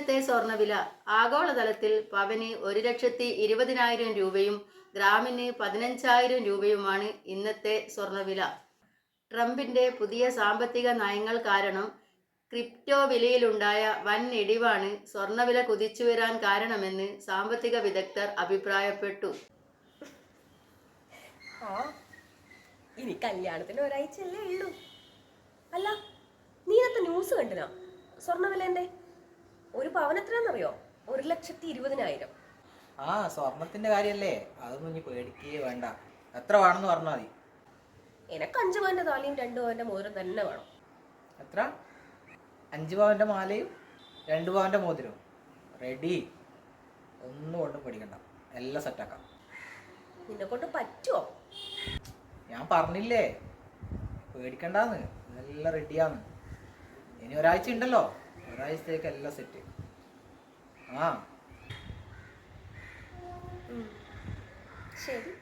ഇന്നത്തെ സ്വർണവില. ആഗോളതലത്തിൽ പവന് ഒരു ലക്ഷത്തി ഇരുപതിനായിരം രൂപയും ഗ്രാമിന് പതിനഞ്ചായിരം രൂപയുമാണ് ഇന്നത്തെ സ്വർണവില. ട്രംപിന്റെ പുതിയ സാമ്പത്തിക നയങ്ങൾ കാരണം ക്രിപ്റ്റോ വിലയിലുണ്ടായ വൻ ഇടിവാണ് സ്വർണവില കുതിച്ചുയരാൻ കാരണമെന്ന് സാമ്പത്തിക വിദഗ്ധർ അഭിപ്രായപ്പെട്ടു. ഇനി കല്യാണത്തിന് ഒരാഴ്ചയല്ലേ ഉള്ളൂ. അല്ല നീ അത്ത ന്യൂസ് കണ്ടിനാ? സ്വർണവിലേന്റെ ഒരു പവൻ എത്രയാണെന്നറിയോ? ഒരു ലക്ഷത്തി ഇരുപതിനായിരം. ആ സ്വർണത്തിന്റെ കാര്യല്ലേ? അതൊന്നും ഇനി പേടിക്കുകയേ വേണ്ട. എത്ര വേണമെന്ന് പറഞ്ഞാൽ മതി. എനക്ക് അഞ്ചു പവന്റെ താലിയും രണ്ടു പവന്റെ മോതിരം തന്നെ വേണം. എത്ര? അഞ്ച് പവന്റെ മാലയും രണ്ട് പവന്റെ മോതിരവും. റെഡി. ഒന്നും കൊണ്ടും പേടിക്കണ്ട. എല്ലാം സെറ്റാക്കാം നിന്നെ കൊണ്ട് പറ്റുമോ ഞാൻ പറഞ്ഞില്ലേ? പേടിക്കണ്ടാന്ന്. നല്ല റെഡിയാന്ന് ഇനി ഒരാഴ്ച ഉണ്ടല്ലോ. ഒരാഴ്ചത്തേക്ക് എല്ലാം സെറ്റ് ആ ശരി.